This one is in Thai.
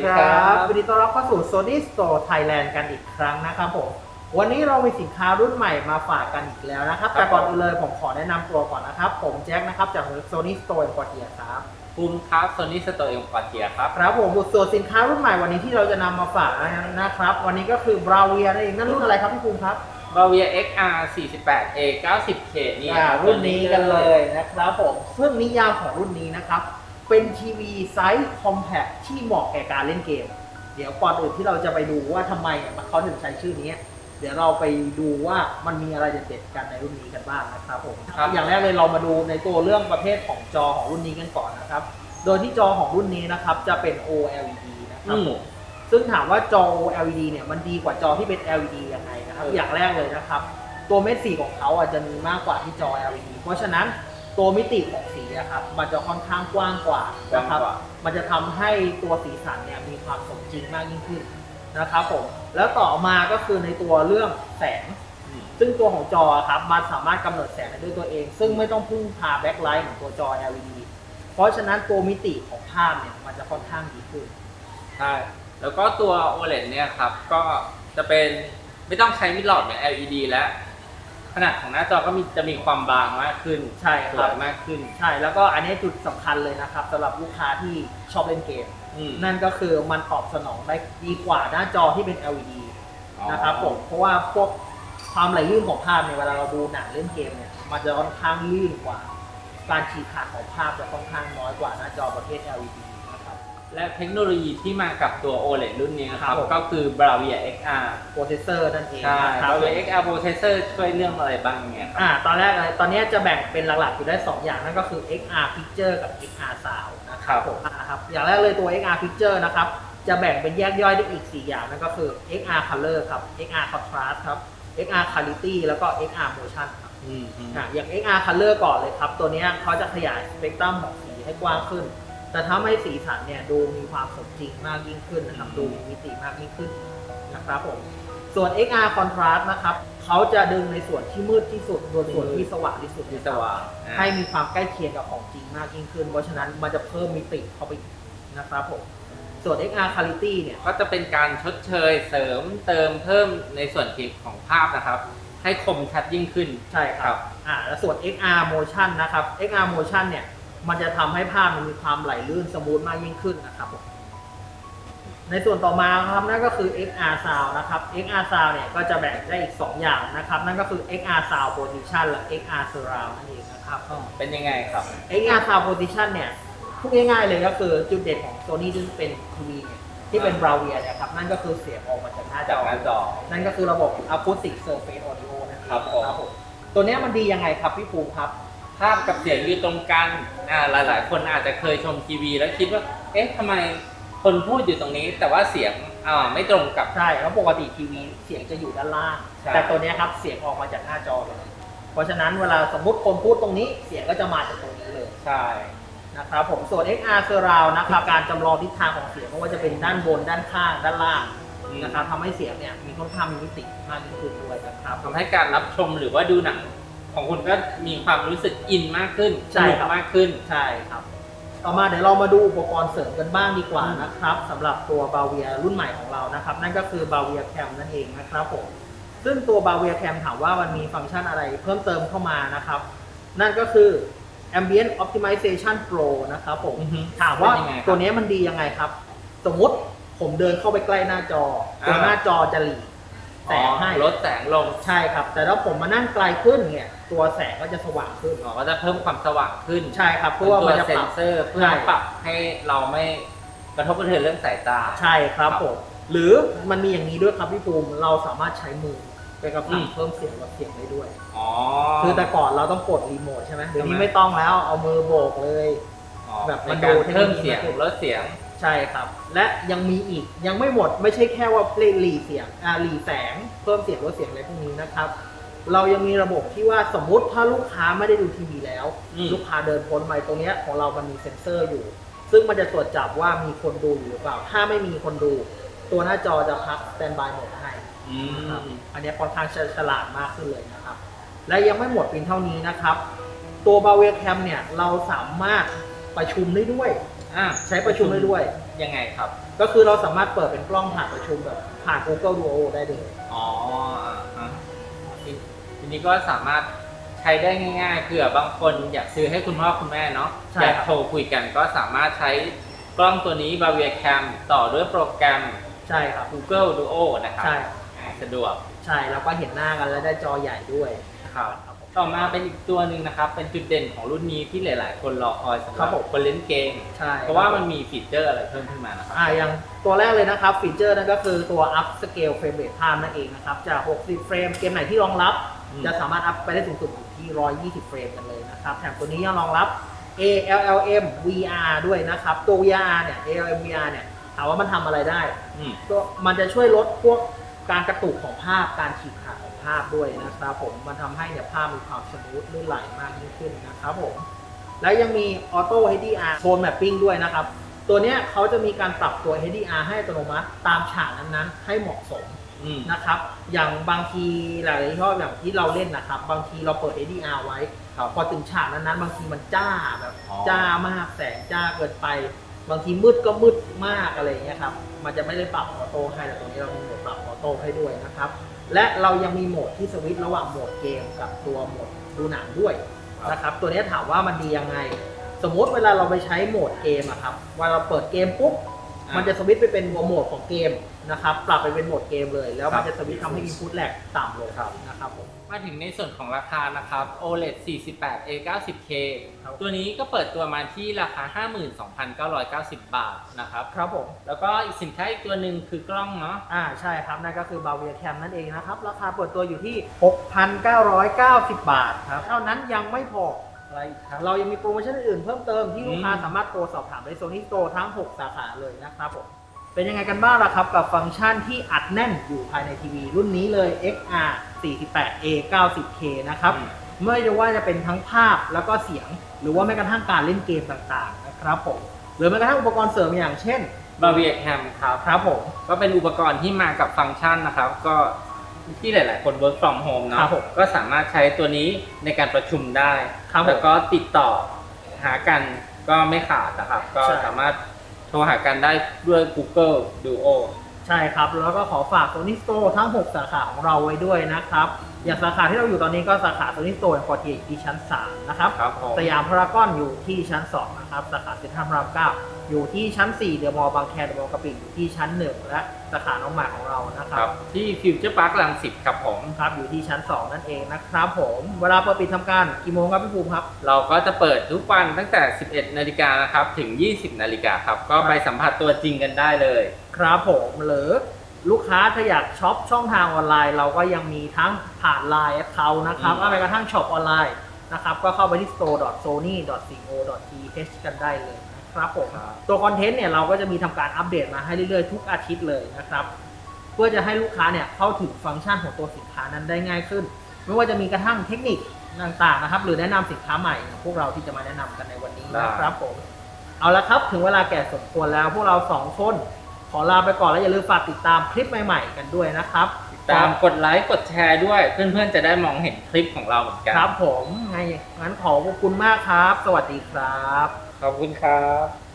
ดีสวัสดีคครัรับบยินดีต้อนรับเข้าสู่ Sony Store Thailand กันอีกครั้งนะครับผม วันนี้เรามีสินค้ารุ่นใหม่มาฝากกันอีกแล้วนะครับครับแต่ก่อนอื่นเลยผมขอแนะนำตัวก่อนนะครับ ผมแจ็คนะครับ จาก Sony Store กอเทียครับ ภูมิครับโซนี่สโตเอ็มควาเทียครับ ครับผมส่วนสินค้ารุ่นใหม่วันนี้ที่เราจะนำมาฝากนะครับ วันนี้ก็คือ Bravia นั่นเองนั่นรุ่นอะไรครับพี่ภูมิครับ b a v i a XR 48 A 90K นี่อ่ารุ่นนี้กันเลยนะครับผมซึ่งนิยามของรุ่นนี้นะครับ เป็นทีวีไซส์คอมแพคที่เหมาะแก่การเล่นเกม เดี๋ยวก่อนอื่นที่เราจะไปดูว่าทำไมอะมันเขาถึงใช้ชื่อนี้ เดี๋ยวเราไปดูว่ามันมีอะไรเด็ดๆกันในรุ่นนี้กันบ้างนะครับผม ครับ อย่างแรกเลยเรามาดูในตัวเรื่องประเภทของจอของรุ่นนี้กันก่อนนะครับ โดยที่จอของรุ่นนี้นะครับจะเป็น OLED นะครับผม ซึ่งถามว่าจอ OLED เนี่ยมันดีกว่าจอที่เป็น LED ยังไงนะครับ เออออย่างแรกเลยนะครับ ตัวเม็ดสีของเขาอะจะมีมากกว่าที่จอ LED เพราะฉะนั้น ตัวมิติของสีอะครับมันจะค่อนข้างกว้างกว่านะครับ กว้างกว่า มันจะทำให้ตัวสีสันเนี่ยมีความสมจริงมากยิ่งขึ้นนะครับผมแล้วต่อมาก็คือในตัวเรื่องแสง อืม ซึ่งตัวของจอครับมันสามารถกำหนดแสงได้ด้วยตัวเอง ซึ่งไม่ต้องพึ่งพาแบ็คไลท์เหมือนตัวจอ LED เพราะฉะนั้นตัวมิติของภาพเนี่ยมันจะค่อนข้างดีขึ้น ใช่ แล้วก็ตัว OLED เนี่ยครับ ก็จะเป็นไม่ต้องใช้มิดหลอดเหมือน LED แล้ว ขนาดของหน้าจอก็มีจะมีความบางมากขึ้นใช่คสรัวบยมากขึ้น ใช่ แล้วก็อันนี้จุดสำคัญเลยนะครับสำหรับลูกค้าที่ชอบเล่นเกม อืมนั่นก็คือมันตอบสนองได้ดีกว่าหน้าจอที่เป็น LED อ๋อนะครับผมเพราะว่าพวกความไหลลื่นของภาพเนี่ยเวลาเราดูหนังเล่นเกมเนี่ยมันจะค่อนข้างลื่นกว่า การฉีกขาดของภาพจะค่อนข้างน้อยกว่าหน้าจอประเภท LED นะครับ และเทคโนโลยีที่มากับตัว OLED รุ่นนี้นะคครัรับบผมก็คือ Bravia XR โปรเซสเซอร์นั่นเองใช่นะครับ Bravia XR processor ช่วยเรื่องอะไรบ้างเนี่ยครับ อ่าตอนแรกเลยตอนนี้จะแบ่งเป็นหลักๆอยู่ได้ 2 อย่างนั่นก็คือ XR Picture กับ XR Sound นะครับผมนะครับอย่างแรกเลยตัว XR Picture นะครับ จะแบ่งเป็นแยกย่อยได้อีก 4 อย่างนั่นก็คือ XR Color ครับ XR Contrast ครับ XR Quality แล้วก็ XR Motion ครับอืมอืมอะอย่าง XR Color ก่อนเลยครับ ตัวเนี้ยเขาจะขยายสเปกตรัมของสีให้กว้างขึ้น แต่ทำให้สีสันเนี่ยดูมีความสมจริงมากยิ่งขึ้นนะครับ ดูมีมิติมากยิ่งขึ้นนะครับผมส่วน XR Contrast นะครับเขาจะดึงในส่วนที่มืดที่สุดโดยส่วนที่สว่างที่สุดที่นะสครับว่างอะให้มีความใกล้เคียงกับของจริงมากยิ่งขึ้น เพราะฉะนั้นมันจะเพิ่มมิติเข้าไปอีกนะครับผมส่วน XR Quality เนี่ยก็จะเป็นการชดเชยเสริมเติมเพิ่มในส่วนที่ของภาพนะครับ ให้คมชัดยิ่งขึ้นใช่ครับอ่าแล้วส่วน XR Motion นะครับ XR Motion เนี่ย มันจะทำให้ภาพมันมีความไหลลื่นสมูทมากยิ่งขึ้นนะครับผมในส่วนต่อมาครับนั่นก็คือ XR Sound นะครับ XR Sound เนี่ยก็จะแบ่งได้อีก 2 อย่างนะครับ นั่นก็คือ XR Sound Position และ XR Surround นั่นเองนะครับเป็นยังไงครับ XR Sound Position เนี่ยพูดง่ายๆเลยก็คือจุดเด่นของ Sony ที่เป็นทีวีเนี่ยที่เป็น Bravia เนี่ยครับ นั่นก็คือเสียงออกมาจากหน้าจจากอหน้าจอ นั่นก็คือระบบ Acoustic Surface Audio นั่นเองครับผมผมตัวเนี้ยมันดียังไงครับพี่ภูมิครับ ภาพกับเสียงอยู่ตรงกันอ่าหลาย ๆ คนอาจจะเคยชมทีวี แล้วคิดว่า เอ๊ะทำไมคนพูดอยู่ตรงนี้ แต่ว่าเสียงอ่าไม่ตรงกับ ใช่แล้วปกติทีวีเสียงจะอยู่ด้านล่าง ใช่ แต่ตัวเนี้ยครับเสียงออกมาจากหน้าจอเลย เพราะฉะนั้นเวลาสมมติคนพูดตรงนี้เสียงก็จะมาจากตรงนี้เลยใช่ นะครับผมส่วน XR Surround นะครับการจำลองทิศทางของเสียงไม่ว่าจะเป็นด้านบนด้านข้างด้านล่างนะครับทำให้เสียงเนี่ยมีค่อนข้างมีมิติมากยิ่งขึ้นด้วยนะครับ ทำให้การรับชมหรือว่าดูหนัง ของคุณก็มีความรู้สึกอินมากขึ้นใช่สนุกครับ มากขึ้น ใช่ครับ ต่อมาเดี๋ยวเรามาดูอุปกรณ์เสริมกันบ้างดีกว่านะครับสำหรับตัวบาเวียรุ่นใหม่ของเรานะครับ นั่นก็คือบาเวียแคมนั่นเองนะครับผมซึ่งตัวบาเวียแคมถามว่ามันมีฟังก์ชันอะไรเพิ่มเติมเข้ามานะครับ นั่นก็คือ Ambient Optimization Pro นะครับผมอือฮึถามว่าเป็นยังไงครับตัวนี้มันดียังไงครับ สมมุติผมเดินเข้าไปใกล้หน้าจอตัวอ่า หน้าจอจะหลี แสงให้อ๋อลดแสงลงใช่ครับ แต่ถ้าผมมานั่งไกลขึ้นเนี่ย ตัวแสงก็จะสว่างขึ้นอ๋อก็จะเพิ่มความสว่างขึ้นใช่ครับเพราะว่าตัมันวจะเซปนรับเซอร์เพื่อใช่ ปรับให้เราไม่กระทบกระเทือนเรื่องสายตา ใช่ครับครับผมหรือมันมีอย่างนี้ด้วยครับพี่ภูมิเราสามารถใช้มือไปกระอืพับมเพิ่มเสียงลดเสียงได้ด้วย อ๋อ คือแต่ก่อนเราต้องกดรีโมทใช่ไหมเดี๋ยวนี้ใช่ไหม ไม่ต้องแล้วเอามือโบกเลยอ๋อแบบมันในการดูเพิ่มเทคโนโลยีเสียงลดเสียง ใช่ครับ และยังมีอีกยังไม่หมดไม่ใช่แค่ว่าเล่นหลีเสียงอ่าหลีแสง เพิ่มเสียงลดเสียงอะไรพวกนี้นะครับ เรายังมีระบบที่ว่าสมมุติถ้าลูกค้าไม่ได้ดูทีวีแล้ว อืม ลูกค้าเดินพ้นไปตรงเนี้ยของเรามันมีเซ็นเซอร์อยู่ ซึ่งมันจะตรวจจับว่ามีคนดูอยู่หรือเปล่า ถ้าไม่มีคนดู ตัวหน้าจอจะพักสแตนบายโหมดให้ อืครับม อันนี้ค่อนข้างจะฉลาดมากขึ้นเลยนะครับ และยังไม่หมดเพียงเท่านี้นะครับ ตัวบาเวลแคมเนี่ยเราสามารถประชุมได้ด้วย อ่าใช้ประชุมได้ด้วยยังไงครับ ก็คือเราสามารถเปิดเป็นกล้องผ่านประชุมแบบผ่าน Google Duo ได้เลย อ๋ออ่าฮะทีทีนี้ก็สามารถใช้ได้ง่ายๆเผื่อบางคนอยากซื้อให้คุณพ่อคุณแม่เนาะใช่อยากครับ โทรคุยกันก็สามารถใช้กล้องตัวนี้ Bavia Cam ต่อด้วยโปรแกรม ใช่ครับ Google Duo นะครับใช่ สะดวกใช่แล้วก็เห็นหน้ากันแล้วได้จอใหญ่ด้วย ครับ ต่อมาเป็นอีกตัวหนึ่งนะครับ เป็นจุดเด่นของรุ่นนี้ที่หลาย ๆ คนรอคอยสำหครัรับบผมคนเล่นเกม ใช่เพราะว่ามันมีฟีเจอร์อะไรเพิ่มขึ้นมานะครับอ่าอย่างตัวแรกเลยนะครับฟีเจอร์นั่นก็คือตัว up scale frame rate time นั่นเองนะครับจาก 60 เฟรมเกมไหนที่รองรับอืมจะสามารถอัพไปได้สูงสุดอยู่ที่ 120 เฟรมกันเลยนะครับแถมตัวนี้ยังรองรับ ALLM VR ด้วยนะครับ ตัว VR เนี่ย ALLM VR เนี่ย ถามว่ามันทำอะไรได้อืมก็มันจะช่วยลดพวก การกระตุกของภาพการฉีกขาดของภาพด้วยนะครับผมมันทำให้เนี่ยภาพมีความสมูทลื่นไหลมากยิ่งขึ้นนะครับผมแล้วยังมี Auto HDR Tone Mapping ด้วยนะครับ ตัวเนี้ยเขาจะมีการปรับตัว HDR ให้อัตโนมัติตามฉากนั้นๆ ให้เหมาะสมอืมนะครับ อย่างบางทีหลายๆยี่ห้ออย่างที่เราเล่นนะครับ บางทีเราเปิด HDR ไว้ครับพอถึงฉากนั้นๆ บางทีมันจ้าแบบอ๋อจ้ามากแสงจ้าเกินไป บางทีมืดก็มืดมากอะไรอย่างเงี้ยครับ มันจะไม่ได้ปรับออโต้ให้แต่ตรงนี้เรามีโหมดปรับออ โต้ให้ด้วยนะครับ และเรายังมีโหมดที่สวิตช์ระหว่างโหมดเกมกับตัวโหมดดูหนังด้วยนะครับ ตัวนี้ถามว่ามันดียังไง สมมติเวลาเราไปใช้โหมดเกมอะครับเวลาเราเปิดเกมปุ๊บอะมันจะสวิตช์ไปเป็นโหมดของเกมนะครับ ปรับไปเป็นโหมดเกมเลย แล้วมันครับจะสวิตช์ทำให้อินพุตแลกต่ำลงนะครับผม มาถึงในส่วนของราคานะครับ OLED 48 A 90K ครับตัวนี้ก็เปิดตัวมาที่ราคา 52,990 บาทนะครับ ครับผม แล้วก็อีกสินค้าอีกตัวหนึ่งคือกล้องเนาะ อ่าใช่ครับ นั่นก็คือบาเวียแคมนั่นเองนะครับ ราคาเปิดตัวอยู่ที่ 6,990 บาทครับ เท่านั้นยังไม่พออะไรอีกครับเรายังมีโปรโมชั่นอื่นๆเพิ่มเติมที่ลูกค้าอืมสามารถโทรสอบถามได้โซนี่โตทั้ง 6 สาขาเลยนะครับผม เป็นยังไงกันบ้างล่ะครับกับฟังก์ชันที่อัดแน่นอยู่ภายในทีวีรุ่นนี้เลย XR 48A 90K นะครับอืมไม่ว่าจะเป็นทั้งภาพแล้วก็เสียง หรือว่าแม้กระทั่งการเล่นเกมต่างๆนะครับผม หรือแม้กระทั่งอุปกรณ์เสริมอย่างเช่น Bavia Cam ครับครับผมก็เป็นอุปกรณ์ที่มากับฟังก์ชันนะครับ ก็ที่หลาย ๆ คน work from home เนครัอะบผมก็สามารถใช้ตัวนี้ในการประชุมได้ครับผมแล้วก็ติดต่อหากันก็ไม่ขาดนะครับ ก็ใช่สามารถ โทรหากันได้ด้วย Google Duo ใช่ครับ แล้วก็ขอฝากโซนิสโตทั้ง 6 สาขาของเราไว้ด้วยนะครับ อย่างสาขาที่เราอยู่ตอนนี้ก็สาขาโซนิสโตอย่างพอทีที่ชั้น 3 นะครับครับผม สยามพารากอนอยู่ที่ชั้น 2 นะครับ สาขาเซ็นทรัลพระราม9อยู่ที่ชั้น 4 เดอะมอลล์บางแคเดอะมอลล์กะปิอยู่ที่ชั้น 1 และสาขาน้องหมาของเรานะคครัรับ บที่ Future Park ลังสิตครับผม ครับอยู่ที่ชั้น 2 นั่นเองนะครับผมเวลาเปิดปิดทำการกี่โมงครับพี่ภูมิครับ เราก็จะเปิดทุกวันตั้งแต่ 11 นาฬิกานะครับ ถึง 20 นาฬิกาครับ ก็ไปสัมผัสตัวจริงกันได้เลย ครับผมหรือลูกค้าถ้าอยากช็อปช่องทางออนไลน์ เราก็ยังมีทั้งผ่านไลน์แอ c เคานะครับอืมอะไรกระทั่งช็อปออนไลน์นะครับก็เข้าไปที่ store.sony.co.th กันได้เลยนะครับผมครับตัวคอนเทนต์เนี่ยเราก็จะมีทำการอัปเดตมาให้เรื่อยๆ ทุกอาทิตย์เลยนะครับ เพื่อจะให้ลูกค้าเนี่ยเข้าถึงฟังก์ชันของตัวสินค้านั้นได้ง่ายขึ้น ไม่ว่าจะมีกระทั่งเทคนิคต่างๆนะครับ หรือแนะนำสินค้าใหม่อย่างพวกเราที่จะมาแนะนำกันในวันนี้นะครับผมเอาละครับถึงเวลาแก่สมควรแล้วพวกเราสองคน ขอลาไปก่อนแล้วอย่าลืมฝากติดตามคลิปใหม่ๆกันด้วยนะครับตามกดไลค์กดแชร์ด้วย เพื่อนๆจะได้มองเห็นคลิปของเราเหมือนกันครับผมไงงั้นขอบคุณมากครับ สวัสดีครับ ขอบคุณครับ